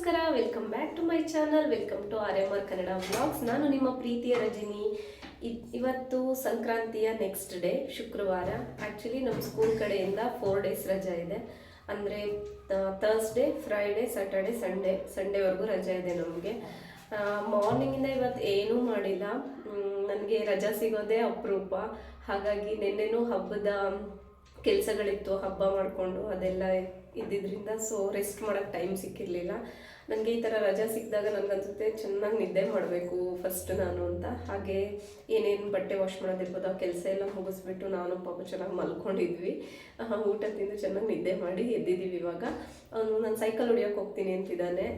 ನಮಸ್ಕಾರ welcome back to my channel welcome to R M R Kannada blogs ನಾನು ನಿಮ್ಮ ಪ್ರೀತಿಯ ರಜಿನಿ. ಇವತ್ತು ಸಂಕ್ರಾಂತಿಯ ನೆಕ್ಸ್ಟ್ ಡೇ ಶುಕ್ರವಾರ. ಆ್ಯಕ್ಚುಲಿ ನಮ್ಮ ಸ್ಕೂಲ್ ಕಡೆಯಿಂದ ಫೋರ್ ಡೇಸ್ ರಜಾ ಇದೆ. ಅಂದರೆ ಥರ್ಸ್ಡೇ ಫ್ರೈಡೇ ಸಾಟರ್ಡೆ ಸಂಡೇ ಸಂಡೇವರೆಗೂ ರಜಾ ಇದೆ ನಮಗೆ. ಮಾರ್ನಿಂಗಿಂದ ಇವತ್ತು ಏನೂ ಮಾಡಿಲ್ಲ. ನನಗೆ ರಜಾ ಸಿಗೋದೇ ಅಪರೂಪ. ಹಾಗಾಗಿ, ನಿನ್ನೆನೂ ಹಬ್ಬದ ಕೆಲಸಗಳಿತ್ತು, ಹಬ್ಬ ಮಾಡಿಕೊಂಡು ಅದೆಲ್ಲ ಇದ್ದಿದ್ದರಿಂದ ಸೊ ರೆಸ್ಟ್ ಮಾಡೋಕ್ಕೆ ಟೈಮ್ ಸಿಕ್ಕಿರಲಿಲ್ಲ. ನನಗೆ ಈ ಥರ ರಜಾ ಸಿಕ್ಕಿದಾಗ ನನಗನ್ಸುತ್ತೆ ಚೆನ್ನಾಗಿ ನಿದ್ದೆ ಮಾಡಬೇಕು ಫಸ್ಟ್ ನಾನು ಅಂತ. ಹಾಗೆ ಏನೇನು ಬಟ್ಟೆ ವಾಶ್ ಮಾಡೋದಿರ್ಬೋದು, ಆ ಕೆಲಸ ಎಲ್ಲ ಮುಗಿಸ್ಬಿಟ್ಟು ನಾನು ಪಾಪ ಚೆನ್ನಾಗಿ ಮಲ್ಕೊಂಡಿದ್ವಿ. ಊಟ ತಿಂದು ಚೆನ್ನಾಗಿ ನಿದ್ದೆ ಮಾಡಿ ಎದ್ದಿದ್ದೀವಿ ಇವಾಗ. ಅವನು ನಾನು ಸೈಕಲ್ ಹೊಡಿಯೋಕೆ ಹೋಗ್ತೀನಿ ಅಂತಿದ್ದಾನೆ.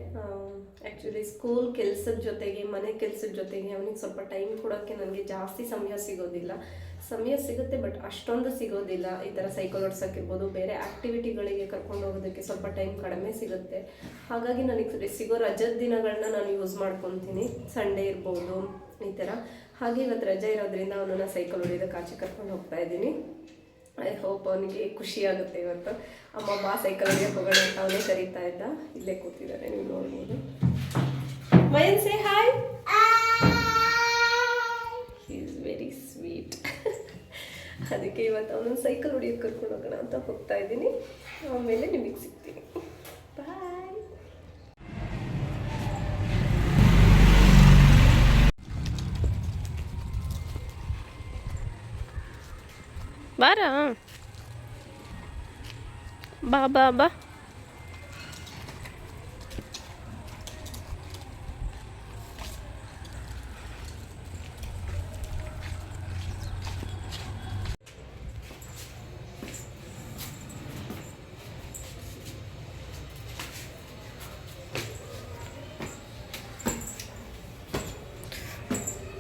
ಆ್ಯಕ್ಚುಲಿ ಸ್ಕೂಲ್ ಕೆಲಸದ ಜೊತೆಗೆ, ಮನೆ ಕೆಲಸದ ಜೊತೆಗೆ ಅವನಿಗೆ ಸ್ವಲ್ಪ ಟೈಮ್ ಕೊಡೋಕ್ಕೆ ನನಗೆ ಜಾಸ್ತಿ ಸಮಯ ಸಿಗೋದಿಲ್ಲ. ಸಮಯ ಸಿಗುತ್ತೆ ಬಟ್ ಅಷ್ಟೊಂದು ಸಿಗೋದಿಲ್ಲ. ಈ ಥರ ಸೈಕಲ್ ಓಡಿಸೋಕ್ಕಿರ್ಬೋದು ಬೇರೆ ಆ್ಯಕ್ಟಿವಿಟಿಗಳಿಗೆ ಕರ್ಕೊಂಡು ಹೋಗೋದಕ್ಕೆ ಸ್ವಲ್ಪ ಟೈಮ್ ಕಡಿಮೆ ಸಿಗುತ್ತೆ. ಹಾಗಾಗಿ ನನಗೆ ಸಿಗೋ ರಜದ ದಿನಗಳನ್ನ ನಾನು ಯೂಸ್ ಮಾಡ್ಕೊತೀನಿ. ಸಂಡೇ ಇರ್ಬೋದು, ಈ ಥರ ಹಾಗೆ ಇವತ್ತು ರಜೆ ಇರೋದ್ರಿಂದ ಅವನನ್ನು ಸೈಕಲ್ ಹೊಡಿಯೋದಕ್ಕೆ ಆಚೆ ಕರ್ಕೊಂಡು ಹೋಗ್ತಾ ಇದ್ದೀನಿ. ಐ ಹೋಪ್ ಅವನಿಗೆ ಖುಷಿ ಆಗುತ್ತೆ ಇವತ್ತು. ಅಮ್ಮ, ಬಾ ಸೈಕಲ್ ಹೊಡಿಯೋಕೆ ಹೋಗೋಣ ಅಂತ ಅವನೇ ಕರೀತಾ ಇದ್ದ. ಇಲ್ಲೇ ಕೂತಿದ್ದಾರೆ, ನೀವು ನೋಡ್ಬೋದು. ಮಯನ್ ಸೇ ಹಾಯ್ ಅದಕ್ಕೆ ಇವತ್ತು ಅವನೊಂದು ಸೈಕಲ್ ಹೊಡಿಯೋದು ಕರ್ಕೊಂಡು ಹೋಗೋಣ ಅಂತ ಹೋಗ್ತಾ ಇದ್ದೀನಿ. ಆಮೇಲೆ ನಿಮಗೆ ಸಿಗ್ತೀನಿ. ಬಾಯ್ ಬಾರ? ಬಾ ಬಾ ಬಾ.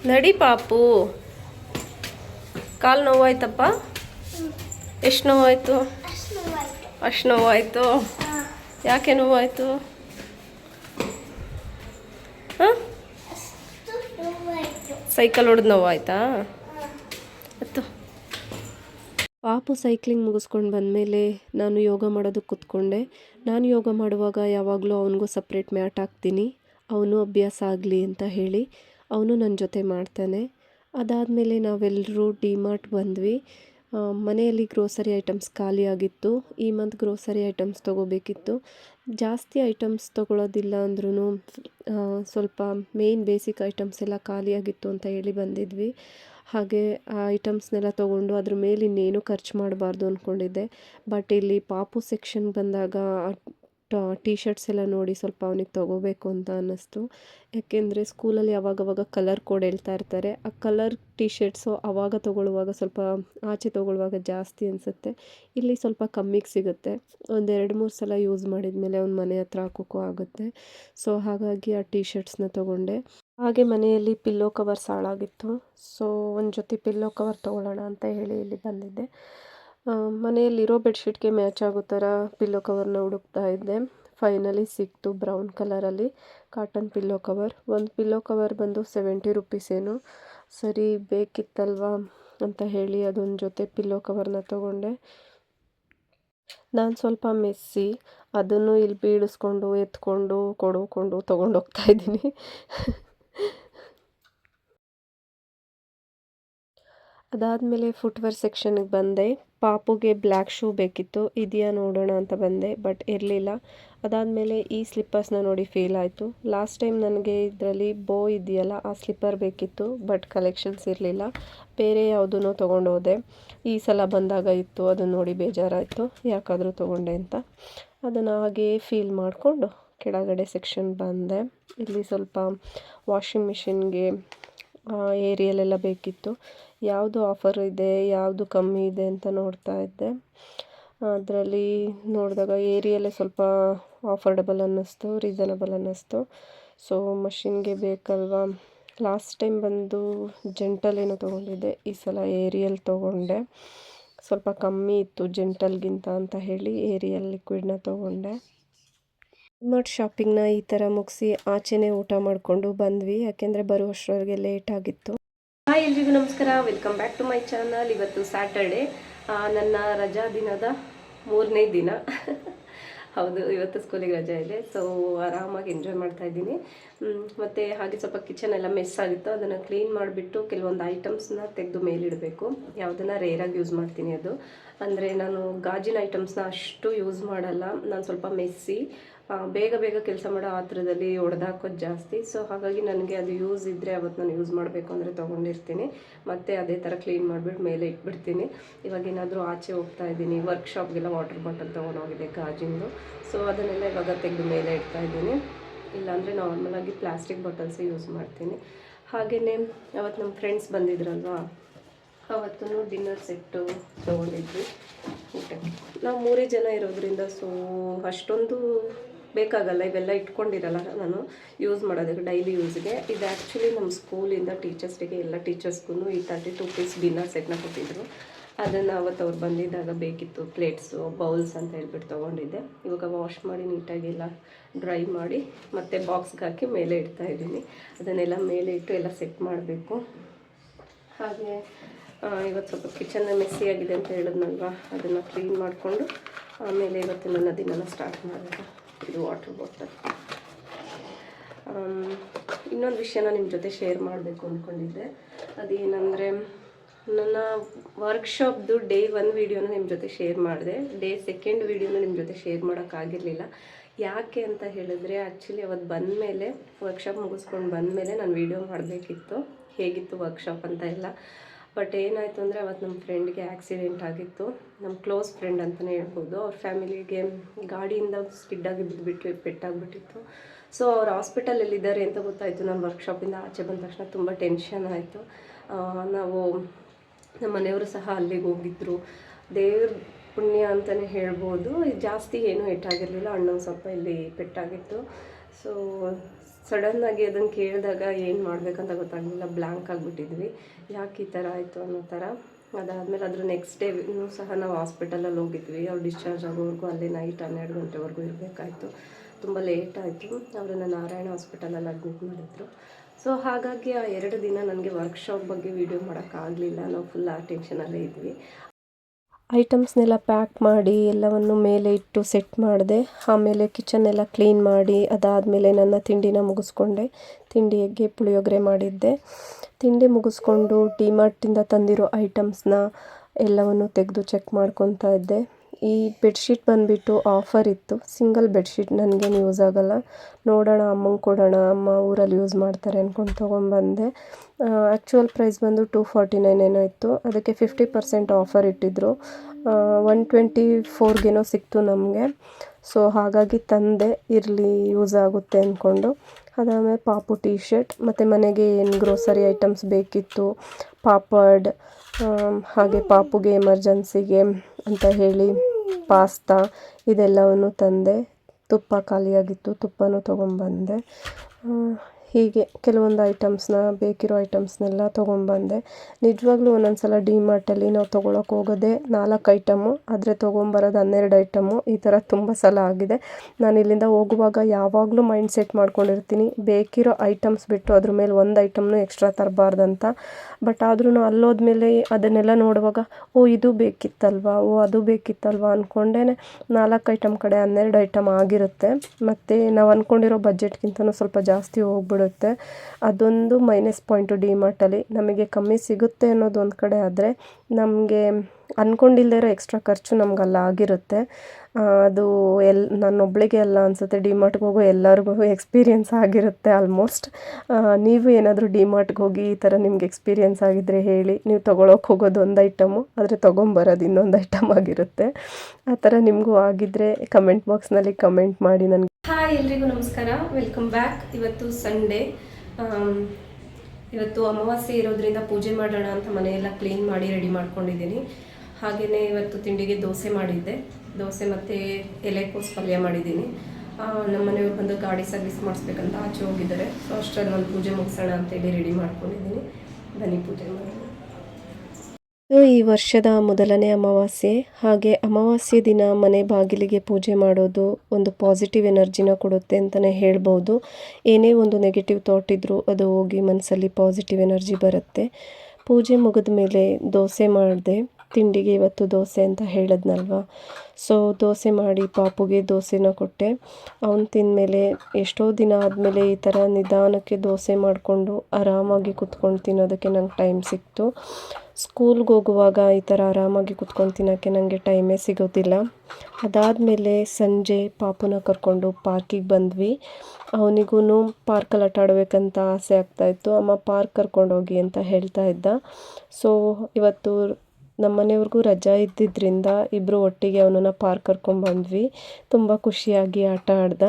ನಡಿ ಪಾಪು. ಕಾಲು ನೋವಾಯ್ತಪ್ಪ? ಎಷ್ಟು ನೋವಾಯ್ತು? ಅಷ್ಟು ನೋವಾಯ್ತು. ಯಾಕೆ ನೋವಾಯ್ತು? ಹಾಂ? ಸೈಕಲ್ ಹೊಡೆದು ನೋವಾಯ್ತಾ? ಅತ್ತು. ಪಾಪು ಸೈಕ್ಲಿಂಗ್ ಮುಗಿಸ್ಕೊಂಡು ಬಂದಮೇಲೆ ನಾನು ಯೋಗ ಮಾಡೋದಕ್ಕೆ ಕೂತ್ಕೊಂಡೆ. ನಾನು ಯೋಗ ಮಾಡುವಾಗ ಯಾವಾಗಲೂ ಅವನಿಗೂ ಸಪ್ರೇಟ್ ಮ್ಯಾಟ್ ಹಾಕ್ತೀನಿ. ಅವನು ಅಭ್ಯಾಸ ಆಗಲಿ ಅಂತ ಹೇಳಿ. ಅವನು ನನ್ನ ಜೊತೆ ಮಾಡ್ತಾನೆ. ಅದಾದಮೇಲೆ ನಾವೆಲ್ಲರೂ ಡಿ ಮಾರ್ಟ್ ಬಂದ್ವಿ. ಮನೆಯಲ್ಲಿ ಗ್ರೋಸರಿ ಐಟಮ್ಸ್ ಖಾಲಿಯಾಗಿತ್ತು ಈ ಮಂತ್ ಗ್ರೋಸರಿ ಐಟಮ್ಸ್ ತೊಗೋಬೇಕಿತ್ತು. ಜಾಸ್ತಿ ಐಟಮ್ಸ್ ತೊಗೊಳೋದಿಲ್ಲ ಅಂದ್ರೂ ಸ್ವಲ್ಪ ಮೇಯ್ನ್ ಬೇಸಿಕ್ ಐಟಮ್ಸ್ ಎಲ್ಲ ಖಾಲಿಯಾಗಿತ್ತು ಅಂತ ಹೇಳಿ ಬಂದಿದ್ವಿ. ಹಾಗೆ ಆ ಐಟಮ್ಸ್ನೆಲ್ಲ ತೊಗೊಂಡು ಅದ್ರ ಮೇಲೆ ಇನ್ನೇನು ಖರ್ಚು ಮಾಡಬಾರ್ದು ಅಂದ್ಕೊಂಡಿದ್ದೆ ಬಟ್ ಇಲ್ಲಿ ಪಾಪು ಸೆಕ್ಷನ್ ಬಂದಾಗ ಟೀ ಶರ್ಟ್ಸ್ ಎಲ್ಲ ನೋಡಿ ಸ್ವಲ್ಪ ಅವನಿಗೆ ತೊಗೋಬೇಕು ಅಂತ ಅನ್ನಿಸ್ತು. ಯಾಕೆಂದರೆ ಸ್ಕೂಲಲ್ಲಿ ಅವಾಗವಾಗ ಕಲರ್ ಕೋಡ್ ಹೇಳ್ತಾ ಇರ್ತಾರೆ. ಆ ಕಲರ್ ಟೀ ಶರ್ಟ್ಸು ಆವಾಗ ತೊಗೊಳ್ಳುವಾಗ ಸ್ವಲ್ಪ ಆಚೆ ತೊಗೊಳ್ಳುವಾಗ ಜಾಸ್ತಿ ಅನಿಸುತ್ತೆ. ಇಲ್ಲಿ ಸ್ವಲ್ಪ ಕಮ್ಮಿಗೆ ಸಿಗುತ್ತೆ. ಒಂದು ಎರಡು ಮೂರು ಸಲ ಯೂಸ್ ಮಾಡಿದ ಮೇಲೆ ಅವ್ನ ಮನೆ ಹತ್ರ ಹಾಕೋಕ್ಕೂ ಆಗುತ್ತೆ. ಸೊ ಹಾಗಾಗಿ ಆ ಟಿ ಶರ್ಟ್ಸ್ನ ತೊಗೊಂಡೆ. ಹಾಗೆ ಮನೆಯಲ್ಲಿ ಪಿಲ್ಲೋ ಕವರ್ಸ್ ಹಾಳಾಗಿತ್ತು ಸೊ ಒಂದು ಜೊತೆ ಪಿಲ್ಲೋ ಕವರ್ ತೊಗೊಳ್ಳೋಣ ಅಂತ ಹೇಳಿ ಇಲ್ಲಿ ಬಂದಿದ್ದೆ. ಮನೆಯಲ್ಲಿರೋ ಬೆಡ್ಶೀಟ್ಗೆ ಮ್ಯಾಚ್ ಆಗೋ ಥರ ಪಿಲ್ಲೋ ಕವರ್ನ ಹುಡುಕ್ತಾ ಇದ್ದೆ. ಫೈನಲಿ ಸಿಕ್ತು ಬ್ರೌನ್ ಕಲರಲ್ಲಿ ಕಾಟನ್ ಪಿಲ್ಲೋ ಕವರ್ ಒಂದು ಪಿಲ್ಲೋ ಕವರ್ ಬಂದು ಸೆವೆಂಟಿ ರುಪೀಸ್ ಏನು. ಸರಿ, ಬೇಕಿತ್ತಲ್ವಾ ಅಂತ ಹೇಳಿ ಅದೊಂದು ಜೊತೆ ಪಿಲ್ಲೋ ಕವರ್ನ ತೊಗೊಂಡೆ. ನಾನು ಸ್ವಲ್ಪ ಮೆಸ್ಸಿ ಅದನ್ನು ಇಲ್ಲಿ ಬೀಳಿಸ್ಕೊಂಡು, ಎತ್ಕೊಂಡು, ಕೊಡೋಕೊಂಡು ತೊಗೊಂಡೋಗ್ತಾ ಇದ್ದೀನಿ. ಅದಾದಮೇಲೆ ಫುಟ್ವೇರ್ ಸೆಕ್ಷನ್ಗೆ ಬಂದೆ. ಪಾಪುಗೆ ಬ್ಲ್ಯಾಕ್ ಶೂ ಬೇಕಿತ್ತು. ಇದೆಯಾ ನೋಡೋಣ ಅಂತ ಬಂದೆ ಬಟ್ ಇರಲಿಲ್ಲ. ಅದಾದಮೇಲೆ ಈ ಸ್ಲಿಪ್ಪರ್ಸ್ನ ನೋಡಿ ಫೀಲ್ ಆಯಿತು. ಲಾಸ್ಟ್ ಟೈಮ್ ನನಗೆ ಇದರಲ್ಲಿ ಬೋ ಇದೆಯಲ್ಲ, ಆ ಸ್ಲಿಪ್ಪರ್ ಬೇಕಿತ್ತು ಬಟ್ ಕಲೆಕ್ಷನ್ಸ್ ಇರಲಿಲ್ಲ. ಬೇರೆ ಯಾವುದೂ ತೊಗೊಂಡೋದೆ. ಈ ಸಲ ಬಂದಾಗ ಇತ್ತು ಅದನ್ನು ನೋಡಿ ಬೇಜಾರಾಯಿತು. ಯಾಕಾದರೂ ತೊಗೊಂಡೆ ಅಂತ. ಅದನ್ನು ಹಾಗೇ ಫೀಲ್ ಮಾಡಿಕೊಂಡು ಕೆಳಗಡೆ ಸೆಕ್ಷನ್ ಬಂದೆ. ಇಲ್ಲಿ ಸ್ವಲ್ಪ ವಾಷಿಂಗ್ ಮಿಷಿನ್ಗೆ ಏರಿಯಲೆಲ್ಲ ಬೇಕಿತ್ತು. ಯಾವುದು ಆಫರ್ ಇದೆ, ಯಾವುದು ಕಮ್ಮಿ ಇದೆ ಅಂತ ನೋಡ್ತಾ ಇದ್ದೆ. ಅದರಲ್ಲಿ ನೋಡಿದಾಗ ಏರಿಯಲ್ಲೇ ಸ್ವಲ್ಪ ಆಫರ್ಡಬಲ್ ಅನ್ನಿಸ್ತು ರೀಸನಬಲ್ ಅನ್ನಿಸ್ತು. ಸೊ ಮಷಿನ್ಗೆ ಬೇಕಲ್ವಾ? ಲಾಸ್ಟ್ ಟೈಮ್ ಬಂದು ಜೆಂಟಲ್ ಏನೋ ತೊಗೊಂಡಿದ್ದೆ, ಈ ಸಲ ಏರಿಯಲ್ ತೊಗೊಂಡೆ. ಸ್ವಲ್ಪ ಕಮ್ಮಿ ಇತ್ತು ಜೆಂಟಲ್ಗಿಂತ ಅಂತ ಹೇಳಿ ಏರಿಯಲ್ ಲಿಕ್ವಿಡ್ನ ತೊಗೊಂಡೆ. ಡಿಮಾರ್ಟ್ ಶಾಪಿಂಗ್ನ ಈ ಥರ ಮುಗಿಸಿ ಆಚೆನೇ ಊಟ ಮಾಡಿಕೊಂಡು ಬಂದ್ವಿ, ಯಾಕೆಂದರೆ ಬರುವಷ್ಟರವರೆಗೆ ಲೇಟ್ ಆಗಿತ್ತು. ಹಾಯ್ ಎಲ್ರಿಗೂ ನಮಸ್ಕಾರ. Welcome back to my channel ಇವತ್ತು ಸ್ಯಾಟರ್ಡೆ ನನ್ನ ರಜಾ ದಿನದ ಮೂರನೇ ದಿನ. ಹೌದು, ಇವತ್ತು ಸ್ಕೂಲಿಗೆ ರಜೆ ಇದೆ ಸೊ ಆರಾಮಾಗಿ ಎಂಜಾಯ್ ಮಾಡ್ತಾ ಇದ್ದೀನಿ. ಮತ್ತು ಹಾಗೆ ಸ್ವಲ್ಪ ಕಿಚನ್ ಎಲ್ಲ ಮೆಸ್ ಆಗಿತ್ತು, ಅದನ್ನು ಕ್ಲೀನ್ ಮಾಡಿಬಿಟ್ಟು ಕೆಲವೊಂದು ಐಟಮ್ಸ್ನ ತೆಗೆದು ಮೇಲಿಡಬೇಕು. ಯಾವುದನ್ನು ರೇರಾಗಿ ಯೂಸ್ ಮಾಡ್ತೀನಿ ಅದು. ಅಂದರೆ ನಾನು ಗಾಜಿನ ಐಟಮ್ಸ್ನ ಅಷ್ಟು ಯೂಸ್ ಮಾಡಲ್ಲ. ನಾನು ಸ್ವಲ್ಪ ಮೆಸ್ಸಿ ಬೇಗ ಬೇಗ ಕೆಲಸ ಮಾಡೋ ಆತ್ರದಲ್ಲಿ ಹೊಡೆದಾಕೋದು ಜಾಸ್ತಿ. ಸೊ ಹಾಗಾಗಿ ನನಗೆ ಅದು ಯೂಸ್ ಇದ್ದರೆ ಅವತ್ತು ನಾನು ಯೂಸ್ ಮಾಡಬೇಕು ಅಂದರೆ ತೊಗೊಂಡಿರ್ತೀನಿ. ಮತ್ತು ಅದೇ ಥರ ಕ್ಲೀನ್ ಮಾಡಿಬಿಟ್ಟು ಮೇಲೆ ಇಟ್ಬಿಡ್ತೀನಿ. ಇವಾಗ ಏನಾದರೂ ಆಚೆ ಹೋಗ್ತಾ ಇದ್ದೀನಿ. ವರ್ಕ್ಶಾಪ್ಗೆಲ್ಲ ವಾಟರ್ ಬಾಟಲ್ ತೊಗೊಂಡೋಗಿದೆ ಗಾಜಿಂದು. ಸೊ ಅದನ್ನೆಲ್ಲ ಇವಾಗ ತೆಗೆದು ಮೇಲೆ ಇಡ್ತಾ ಇದ್ದೀನಿ. ಇಲ್ಲಾಂದರೆ ನಾರ್ಮಲಾಗಿ ಪ್ಲಾಸ್ಟಿಕ್ ಬಾಟಲ್ಸೇ ಯೂಸ್ ಮಾಡ್ತೀನಿ. ಹಾಗೆಯೇ ಅವತ್ತು ನಮ್ಮ ಫ್ರೆಂಡ್ಸ್ ಬಂದಿದ್ರಲ್ವಾ? ಅವತ್ತು ಡಿನ್ನರ್ ಸೆಟ್ಟು ತೊಗೊಂಡಿದ್ವಿ ಊಟಕ್ಕೆ. ನಾವು ಮೂರೇ ಜನ ಇರೋದ್ರಿಂದ ಸೊ ಅಷ್ಟೊಂದು ಬೇಕಾಗಲ್ಲ, ಇವೆಲ್ಲ ಇಟ್ಕೊಂಡಿರಲ್ಲ ನಾನು ಯೂಸ್ ಮಾಡೋದಕ್ಕೆ ಡೈಲಿ ಯೂಸ್ಗೆ ಇದು ಆ್ಯಕ್ಚುಲಿ ನಮ್ಮ ಸ್ಕೂಲಿಂದ ಟೀಚರ್ಸ್ಗೆ ಎಲ್ಲ ಟೀಚರ್ಸ್ಗೂ ಈ ತರ್ಟಿ ಟು ಪೀಸ್ ಡಿನ್ನರ್ ಸೆಟ್ನ ಕೊಟ್ಟಿದ್ರು. ಅದನ್ನು ಅವತ್ತು ಅವ್ರು ಬಂದಿದ್ದಾಗ ಬೇಕಿತ್ತು ಪ್ಲೇಟ್ಸು ಬೌಲ್ಸ್ ಅಂತ ಹೇಳ್ಬಿಟ್ಟು ತೊಗೊಂಡಿದ್ದೆ. ಇವಾಗ ವಾಶ್ ಮಾಡಿ ನೀಟಾಗೆಲ್ಲ ಡ್ರೈ ಮಾಡಿ ಮತ್ತೆ ಬಾಕ್ಸ್ಗೆ ಹಾಕಿ ಮೇಲೆ ಇಡ್ತಾ ಇದ್ದೀನಿ. ಅದನ್ನೆಲ್ಲ ಮೇಲೆ ಇಟ್ಟು ಎಲ್ಲ ಸೆಟ್ ಮಾಡಬೇಕು. ಹಾಗೆ ಇವತ್ತು ಸ್ವಲ್ಪ ಕಿಚನ್ ಮೆಸ್ಸಿ ಆಗಿದೆ ಅಂತ ಹೇಳಿದ್ನಲ್ವ? ಅದನ್ನು ಕ್ಲೀನ್ ಮಾಡಿಕೊಂಡು ಆಮೇಲೆ ಇವತ್ತು ನನ್ನ ದಿನನ ಸ್ಟಾರ್ಟ್ ಮಾಡೋದು. ಇದು ವಾಟರ್ ಬಾಟಲ್ ಇನ್ನೊಂದು ವಿಷಯನ ನಿಮ್ಮ ಜೊತೆ ಶೇರ್ ಮಾಡಬೇಕು ಅಂದ್ಕೊಂಡಿದ್ದೆ ಅದೇನಂದರೆ, ನನ್ನ ವರ್ಕ್ಶಾಪ್ದು ಡೇ ಒನ್ ವೀಡಿಯೋನ ನಿಮ್ಮ ಜೊತೆ ಶೇರ್ ಮಾಡಿದೆ. ಡೇ ಸೆಕೆಂಡ್ ವೀಡಿಯೋನ ನಿಮ್ಮ ಜೊತೆ ಶೇರ್ ಮಾಡೋಕ್ಕಾಗಿರಲಿಲ್ಲ. ಯಾಕೆ ಅಂತ ಹೇಳಿದ್ರೆ ಆ್ಯಕ್ಚುಲಿ ಅವತ್ತು ಬಂದ ಮೇಲೆ ವರ್ಕ್ಶಾಪ್ ಮುಗಿಸ್ಕೊಂಡು ಬಂದಮೇಲೆ ನಾನು ವೀಡಿಯೋ ಮಾಡಬೇಕಿತ್ತು. ಹೇಗಿತ್ತು ವರ್ಕ್ಶಾಪ್ ಅಂತ ಎಲ್ಲ. ಬಟ್ ಏನಾಯಿತು ಅಂದರೆ ಅವತ್ತು ನಮ್ಮ ಫ್ರೆಂಡ್ಗೆ ಆಕ್ಸಿಡೆಂಟ್ ಆಗಿತ್ತು. ನಮ್ಮ ಕ್ಲೋಸ್ ಫ್ರೆಂಡ್ ಅಂತಲೇ ಹೇಳ್ಬೋದು. ಅವ್ರ ಫ್ಯಾಮಿಲಿಗೆ ಗಾಡಿಯಿಂದ ಸ್ಕಿಡ್ಡಾಗಿ ಬಿದ್ದುಬಿಟ್ಟು ಪೆಟ್ಟಾಗಿಬಿಟ್ಟಿತ್ತು. ಸೊ ಅವ್ರು ಹಾಸ್ಪಿಟಲಲ್ಲಿದ್ದಾರೆ ಅಂತ ಗೊತ್ತಾಯಿತು. ನಾನು ವರ್ಕ್ಶಾಪಿಂದ ಆಚೆ ಬಂದ ತಕ್ಷಣ ತುಂಬ ಟೆನ್ಷನ್ ಆಯಿತು. ನಾವು ನಮ್ಮ ಮನೆಯವರು ಸಹ ಅಲ್ಲಿಗೆ ಹೋಗಿದ್ರು. ದೇವ್ರ ಪುಣ್ಯ ಅಂತಲೇ ಹೇಳ್ಬೋದು. ಜಾಸ್ತಿ ಏನೂ ಹೆಟ್ಟಾಗಿರಲಿಲ್ಲ ಅಣ್ಣ ಸ್ವಲ್ಪ ಇಲ್ಲಿ ಪೆಟ್ಟಾಗಿತ್ತು. ಸೊ ಸಡನ್ನಾಗಿ ಅದನ್ನು ಕೇಳಿದಾಗ ಏನು ಮಾಡಬೇಕಂತ ಗೊತ್ತಾಗಲಿಲ್ಲ ಬ್ಲ್ಯಾಂಕ್ ಆಗಿಬಿಟ್ಟಿದ್ವಿ. ಯಾಕೆ ಈ ಥರ ಆಯಿತು ಅನ್ನೋ ಥರ ಅದಾದಮೇಲೆ ಅದ್ರ ನೆಕ್ಸ್ಟ್ ಡೇನೂ ಸಹ ನಾವು ಹಾಸ್ಪಿಟಲಲ್ಲಿ ಹೋಗಿದ್ವಿ. ಅವ್ರು ಡಿಸ್ಚಾರ್ಜ್ ಆಗೋವರೆಗೂ ಅಲ್ಲಿ ನೈಟ್ ಹನ್ನೆರಡು ಗಂಟೆವರೆಗೂ ಇರಬೇಕಾಯ್ತು. ತುಂಬ ಲೇಟ್ ಆಯಿತು. ಅವರನ್ನು ನಾರಾಯಣ ಹಾಸ್ಪಿಟಲಲ್ಲಿ ಅಡ್ಮಿಟ್ ಮಾಡಿದ್ರು. ಸೊ ಹಾಗಾಗಿ ಆ ಎರಡು ದಿನ ನನಗೆ ವರ್ಕ್ಶಾಪ್ ಬಗ್ಗೆ ವೀಡಿಯೋ ಮಾಡೋಕ್ಕಾಗಲಿಲ್ಲ ನಾವು ಫುಲ್ ಆ ಟೆನ್ಷನಲ್ಲೇ ಇದ್ವಿ. ಐಟಮ್ಸ್ನೆಲ್ಲ ಪ್ಯಾಕ್ ಮಾಡಿ ಎಲ್ಲವನ್ನು ಮೇಲೆ ಇಟ್ಟು ಸೆಟ್ ಮಾಡಿದೆ. ಆಮೇಲೆ ಕಿಚನ್ ಎಲ್ಲ ಕ್ಲೀನ್ ಮಾಡಿ, ಅದಾದಮೇಲೆ ನನ್ನ ತಿಂಡಿನ ಮುಗಿಸ್ಕೊಂಡೆ. ತಿಂಡಿಗೆ ಪುಳಿಯೋಗರೆ ಮಾಡಿದ್ದೆ. ತಿಂಡಿ ಮುಗಿಸ್ಕೊಂಡು ಡಿಮಾರ್ಟಿಂದ ತಂದಿರೋ ಐಟಮ್ಸ್ನ ಎಲ್ಲವನ್ನು ತೆಗೆದು ಚೆಕ್ ಮಾಡ್ಕೊತಾ ಇದ್ದೆ. ಈ ಬೆಡ್ಶೀಟ್ ಬಂದುಬಿಟ್ಟು ಆಫರ್ ಇತ್ತು. ಸಿಂಗಲ್ ಬೆಡ್ಶೀಟ್ ನನಗೇನು ಯೂಸ್ ಆಗೋಲ್ಲ. ನೋಡೋಣ, ಅಮ್ಮಂಗೆ ಕೊಡೋಣ, ಅಮ್ಮ ಊರಲ್ಲಿ ಯೂಸ್ ಮಾಡ್ತಾರೆ ಅಂದ್ಕೊಂಡು ತೊಗೊಂಬಂದೆ ಆ್ಯಕ್ಚುಯಲ್ ಪ್ರೈಸ್ ಬಂದು ಟೂ ಫಾರ್ಟಿ ನೈನ್ ಏನೋ ಇತ್ತು. ಅದಕ್ಕೆ ಫಿಫ್ಟಿ ಪರ್ಸೆಂಟ್ ಆಫರ್ ಇಟ್ಟಿದ್ದರು ಒನ್ ಟ್ವೆಂಟಿ ಫೋರ್ಗೇನೋ ಸಿಕ್ತು ನಮಗೆ. ಸೊ ಹಾಗಾಗಿ ತಂದೆ ಇರಲಿ ಯೂಸ್ ಆಗುತ್ತೆ ಅಂದ್ಕೊಂಡು ಅದಾದಮೇಲೆ ಪಾಪು ಟೀ ಶರ್ಟ್ ಮತ್ತು ಮನೆಗೆ ಏನು ಗ್ರೋಸರಿ ಐಟಮ್ಸ್ ಬೇಕಿತ್ತು, ಪಾಪಡ್ ಹಾಗೆ ಪಾಪುಗೆ ಎಮರ್ಜೆನ್ಸಿಗೆ ಅಂತ ಹೇಳಿ ಪಾಸ್ತಾ ಇದೆಲ್ಲವನ್ನು ತಂದೆ ತುಪ್ಪ ಖಾಲಿಯಾಗಿತ್ತು ತುಪ್ಪನೂ ತೊಗೊಂಡ್ಬಂದೆ. ಹೀಗೆ ಕೆಲವೊಂದು ಐಟಮ್ಸ್ನ ಬೇಕಿರೋ ಐಟಮ್ಸ್ನೆಲ್ಲ ತೊಗೊಂಬಂದೆ ನಿಜವಾಗ್ಲೂ ಒಂದೊಂದು ಸಲ ಡಿಮಾರ್ಟಲ್ಲಿ ನಾವು ತೊಗೊಳಕ್ಕೆ ಹೋಗೋದೇ ನಾಲ್ಕು ಐಟಮು, ಆದರೆ ತೊಗೊಂಬರೋದು ಹನ್ನೆರಡು ಐಟಮು. ಈ ಥರ ತುಂಬ ಸಲ ಆಗಿದೆ. ನಾನು ಇಲ್ಲಿಂದ ಹೋಗುವಾಗ ಯಾವಾಗಲೂ ಮೈಂಡ್ ಸೆಟ್ ಮಾಡ್ಕೊಂಡಿರ್ತೀನಿ. ಬೇಕಿರೋ ಐಟಮ್ಸ್ ಬಿಟ್ಟು ಅದ್ರ ಮೇಲೆ ಒಂದು ಐಟಮ್ನು ಎಕ್ಸ್ಟ್ರಾ ತರಬಾರ್ದಂತ. ಬಟ್ ಆದ್ರೂ ಅಲ್ಲೋದ್ಮೇಲೆ ಅದನ್ನೆಲ್ಲ ನೋಡುವಾಗ, ಓ, ಇದು ಬೇಕಿತ್ತಲ್ವಾ, ಓ, ಅದು ಬೇಕಿತ್ತಲ್ವಾ ಅಂದ್ಕೊಂಡೇ ನಾಲ್ಕು ಐಟಮ್ ಕಡೆ ಹನ್ನೆರಡು ಐಟಮ್ ಆಗಿರುತ್ತೆ. ಮತ್ತು ನಾವು ಅಂದ್ಕೊಂಡಿರೋ ಬಜೆಟ್ಗಿಂತನೂ ಸ್ವಲ್ಪ ಜಾಸ್ತಿ ಹೋಗ್ಬಿಡುತ್ತೆ. ಅದೊಂದು ಮೈನಸ್ ಪಾಯಿಂಟು ಡಿಮಾರ್ಟಲ್ಲಿ ನಮಗೆ ಕಮ್ಮಿ ಸಿಗುತ್ತೆ ಅನ್ನೋದು ಒಂದು ಕಡೆ ಆದರೆ ನಮಗೆ ಅಂದ್ಕೊಂಡಿಲ್ಲದೆ ಇರೋ ಎಕ್ಸ್ಟ್ರಾ ಖರ್ಚು ನಮಗಲ್ಲ ಆಗಿರುತ್ತೆ. ಅದು ಎಲ್, ನನ್ನೊಬ್ಳಿಗೆ ಅಲ್ಲ ಅನಿಸುತ್ತೆ ಡಿಮಾರ್ಟ್ಗೆ ಹೋಗೋ ಎಲ್ಲರಿಗೂ ಎಕ್ಸ್ಪೀರಿಯೆನ್ಸ್ ಆಗಿರುತ್ತೆ ಆಲ್ಮೋಸ್ಟ್ ನೀವು ಏನಾದರೂ ಡಿಮಾರ್ಟ್ಗೆ ಹೋಗಿ ಈ ಥರ ನಿಮ್ಗೆ ಎಕ್ಸ್ಪೀರಿಯೆನ್ಸ್ ಆಗಿದ್ದರೆ ಹೇಳಿ. ನೀವು ತೊಗೊಳಕ್ಕೆ ಹೋಗೋದು ಒಂದು ಐಟಮು ಆದರೆ ತೊಗೊಂಬರೋದು ಇನ್ನೊಂದು ಐಟಮ್ ಆಗಿರುತ್ತೆ. ಆ ಥರ ನಿಮಗೂ ಆಗಿದ್ದರೆ ಕಮೆಂಟ್ ಬಾಕ್ಸ್ನಲ್ಲಿ ಕಮೆಂಟ್ ಮಾಡಿ ನನಗೆ. ಹಾಯ್ ಎಲ್ರಿಗೂ ನಮಸ್ಕಾರ. ವೆಲ್ಕಮ್ ಬ್ಯಾಕ್ ಇವತ್ತು ಸಂಡೇ ಇವತ್ತು ಅಮಾವಾಸ್ಯೆ ಇರೋದ್ರಿಂದ ಪೂಜೆ ಮಾಡೋಣ ಅಂತ ಮನೆಯೆಲ್ಲ ಕ್ಲೀನ್ ಮಾಡಿ ರೆಡಿ ಮಾಡ್ಕೊಂಡಿದ್ದೀನಿ. ಹಾಗೆಯೇ ಇವತ್ತು ತಿಂಡಿಗೆ ದೋಸೆ ಮಾಡಿದ್ದೆ. ದೋಸೆ ಮತ್ತು ಎಲೆಕೋಸ್ ಪಲ್ಯ ಮಾಡಿದ್ದೀನಿ. ನಮ್ಮ ಮನೆಯವ್ರು ಬಂದು ಗಾಡಿ ಸರ್ವಿಸ್ ಮಾಡಿಸ್ಬೇಕಂತ ಆಚೆ ಹೋಗಿದ್ದಾರೆ. ಸೊ ಅಷ್ಟರಲ್ಲಿ ಒಂದು ಪೂಜೆ ಮುಗಿಸೋಣ ಅಂತೇಳಿ ರೆಡಿ ಮಾಡ್ಕೊಂಡಿದ್ದೀನಿ. ಬನ್ನಿ ಪೂಜೆ ಮಾಡೋಣ. ಇದು ಈ ವರ್ಷದ ಮೊದಲನೇ ಅಮಾವಾಸ್ಯೆ. ಹಾಗೆ ಅಮಾವಾಸ್ಯೆ ದಿನ ಮನೆ ಬಾಗಿಲಿಗೆ ಪೂಜೆ ಮಾಡೋದು ಒಂದು ಪಾಸಿಟಿವ್ ಎನರ್ಜಿನ ಕೊಡುತ್ತೆ ಅಂತಲೇ ಹೇಳ್ಬೋದು. ಏನೇ ಒಂದು ನೆಗೆಟಿವ್ ಥಾಟ್ ಇದ್ದರೂ ಅದು ಹೋಗಿ ಮನಸ್ಸಲ್ಲಿ ಪಾಸಿಟಿವ್ ಎನರ್ಜಿ ಬರುತ್ತೆ. ಪೂಜೆ ಮುಗಿದ ಮೇಲೆ ದೋಸೆ ಮಾಡಿದೆ. ತಿಂಡಿಗೆ ಇವತ್ತು ದೋಸೆ ಅಂತ ಹೇಳಿದ್ನಲ್ವ? ಸೊ ದೋಸೆ ಮಾಡಿ ಪಾಪುಗೆ ದೋಸೆನ ಕೊಟ್ಟೆ. ಅವನು ತಿಂದಮೇಲೆ ಎಷ್ಟೋ ದಿನ ಆದಮೇಲೆ ಈ ಥರ ನಿಧಾನಕ್ಕೆ ದೋಸೆ ಮಾಡಿಕೊಂಡು ಆರಾಮಾಗಿ ಕುತ್ಕೊಂಡು ತಿನ್ನೋದಕ್ಕೆ ನಂಗೆ ಟೈಮ್ ಸಿಕ್ತು. ಸ್ಕೂಲ್ಗೆ ಹೋಗುವಾಗ ಈ ಥರ ಆರಾಮಾಗಿ ಕುತ್ಕೊಂಡು ತಿನ್ನೋಕ್ಕೆ ನನಗೆ ಟೈಮೇ ಸಿಗೋದಿಲ್ಲ. ಅದಾದಮೇಲೆ ಸಂಜೆ ಪಾಪುನ ಕರ್ಕೊಂಡು ಪಾರ್ಕಿಗೆ ಬಂದ್ವಿ. ಅವನಿಗೂ ಪಾರ್ಕಲ್ಲಿ ಆಟ ಆಡಬೇಕಂತ ಆಸೆ ಆಗ್ತಾಯಿತ್ತು ಅಮ್ಮ ಪಾರ್ಕ್ ಕರ್ಕೊಂಡೋಗಿ ಅಂತ ಹೇಳ್ತಾ ಇದ್ದ. ಸೊ ಇವತ್ತು ನಮ್ಮ ಮನೆಯವ್ರಿಗೂ ರಜಾ ಇದ್ದಿದ್ದರಿಂದ ಇಬ್ಬರು ಒಟ್ಟಿಗೆ ಅವನನ್ನು ಪಾರ್ಕ್ ಕರ್ಕೊಂಡ್ಬಂದ್ವಿ ತುಂಬ ಖುಷಿಯಾಗಿ ಆಟ ಆಡ್ದ.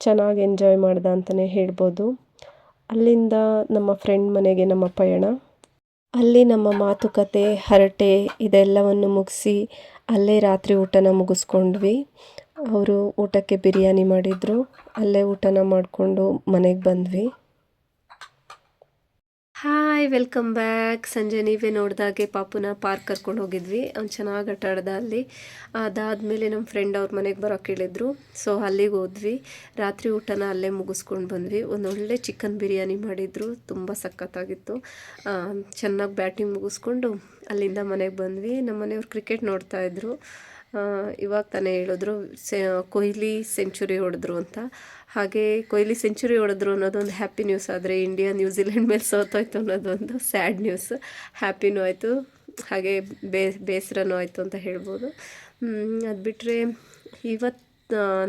ಚೆನ್ನಾಗಿ ಎಂಜಾಯ್ ಮಾಡ್ದ ಅಂತಲೇ ಹೇಳ್ಬೋದು. ಅಲ್ಲಿಂದ ನಮ್ಮ ಫ್ರೆಂಡ್ ಮನೆಗೆ ನಮ್ಮ ಪಯಣ. ಅಲ್ಲಿ ನಮ್ಮ ಮಾತುಕತೆ, ಹರಟೆ ಇದೆಲ್ಲವನ್ನು ಮುಗಿಸಿ ಅಲ್ಲೇ ರಾತ್ರಿ ಊಟನ ಮುಗಿಸ್ಕೊಂಡ್ವಿ. ಅವರು ಊಟಕ್ಕೆ ಬಿರಿಯಾನಿ ಮಾಡಿದರು. ಅಲ್ಲೇ ಊಟನ ಮಾಡಿಕೊಂಡು ಮನೆಗೆ ಬಂದ್ವಿ. ಹಾಯ್ ವೆಲ್ಕಮ್ ಬ್ಯಾಕ್ ಸಂಜೆ ನೀವೇ ನೋಡಿದಾಗೆ ಪಾಪುನ ಪಾರ್ಕ್ ಕರ್ಕೊಂಡು ಹೋಗಿದ್ವಿ. ಅವ್ನು ಚೆನ್ನಾಗಿ ಆಟ ಆಡ್ದ ಅಲ್ಲಿ. ಅದಾದಮೇಲೆ ನಮ್ಮ ಫ್ರೆಂಡ್ ಅವ್ರ ಮನೆಗೆ ಬರೋಕೆ ಕೇಳಿದ್ರು ಸೊ ಅಲ್ಲಿಗೆ ಹೋದ್ವಿ. ರಾತ್ರಿ ಊಟನ ಅಲ್ಲೇ ಮುಗಿಸ್ಕೊಂಡು ಬಂದ್ವಿ. ಒಂದು ಒಳ್ಳೆ ಚಿಕನ್ ಬಿರಿಯಾನಿ ಮಾಡಿದ್ರು. ತುಂಬ ಸಖತ್ತಾಗಿತ್ತು. ಚೆನ್ನಾಗಿ ಬ್ಯಾಟಿಂಗ್ ಮುಗಿಸ್ಕೊಂಡು ಅಲ್ಲಿಂದ ಮನೆಗೆ ಬಂದ್ವಿ. ನಮ್ಮ ಮನೆಯವ್ರು ಕ್ರಿಕೆಟ್ ನೋಡ್ತಾಯಿದ್ರು ಇವಾಗ ತಾನೇ ಹೇಳಿದ್ರು, ಸೆ, ಕೊಹ್ಲಿ ಸೆಂಚುರಿ ಹೊಡೆದ್ರು ಅಂತ. ಹಾಗೆ ಕೊಹ್ಲಿ ಸೆಂಚುರಿ ಹೊಡೆದ್ರು ಅನ್ನೋದೊಂದು ಹ್ಯಾಪಿ ನ್ಯೂಸ್ ಆದರೆ ಇಂಡಿಯಾ ನ್ಯೂಜಿಲೆಂಡ್ ಮೇಲೆ ಸೋತೋಯ್ತು ಅನ್ನೋದೊಂದು ಸ್ಯಾಡ್ ನ್ಯೂಸ್ ಹ್ಯಾಪಿನೂ ಆಯಿತು, ಹಾಗೆ ಬೇಸರನೂ ಆಯಿತು ಅಂತ ಹೇಳ್ಬೋದು. ಅದು ಬಿಟ್ಟರೆ ಇವತ್ತು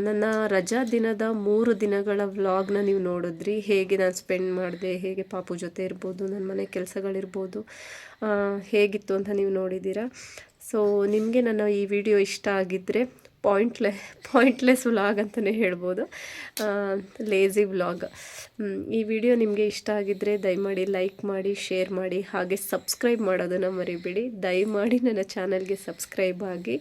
ನನ್ನ ರಜಾ ದಿನದ ಮೂರು ದಿನಗಳ ವ್ಲಾಗ್ನ ನೀವು ನೋಡಿದ್ರಿ. ಹೇಗೆ ನಾನು ಸ್ಪೆಂಡ್ ಮಾಡಿದೆ, ಹೇಗೆ ಪಾಪು ಜೊತೆ ಇರ್ಬೋದು ನನ್ನ ಮನೆ ಕೆಲಸಗಳಿರ್ಬೋದು ಹೇಗಿತ್ತು ಅಂತ ನೀವು ನೋಡಿದ್ದೀರಾ? ಸೊ ನಿಮಗೆ ನನ್ನ ಈ ವಿಡಿಯೋ ಇಷ್ಟ ಆಗಿದ್ದರೆ ಪಾಯಿಂಟ್ಲೆ ಪಾಯಿಂಟ್ಲೆಸ್ ವ್ಲಾಗ್ ಅಂತಲೇ ಹೇಳ್ಬೋದು. ಲೇಝಿ ವ್ಲಾಗ್ ಈ ವಿಡಿಯೋ ನಿಮಗೆ ಇಷ್ಟ ಆಗಿದ್ದರೆ ದಯಮಾಡಿ ಲೈಕ್ ಮಾಡಿ ಶೇರ್ ಮಾಡಿ, ಹಾಗೆ ಸಬ್ಸ್ಕ್ರೈಬ್ ಮಾಡೋದನ್ನು ಮರಿಬೇಡಿ. ದಯಮಾಡಿ ನನ್ನ ಚಾನಲ್ಗೆ ಸಬ್ಸ್ಕ್ರೈಬ್ ಆಗಿ,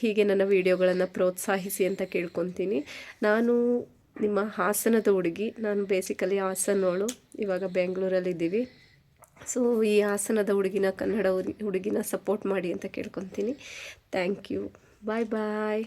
ಹೀಗೆ ನನ್ನ ವಿಡಿಯೋಗಳನ್ನು ಪ್ರೋತ್ಸಾಹಿಸಿ ಅಂತ ಕೇಳ್ಕೊತೀನಿ. ನಾನು ನಿಮ್ಮ ಹಾಸನದ ಹುಡುಗಿ, ನಾನು ಬೇಸಿಕಲಿ ಹಾಸನೋಳು, ಇವಾಗ ಬೆಂಗಳೂರಲ್ಲಿದ್ದೀವಿ ಸೊ ಈ ಹಾಸನದ ಹುಡುಗಿನ ಕನ್ನಡ ಹುಡುಗಿನ ಸಪೋರ್ಟ್ ಮಾಡಿ ಅಂತ ಕೇಳ್ಕೊತೀನಿ. Thank you bye bye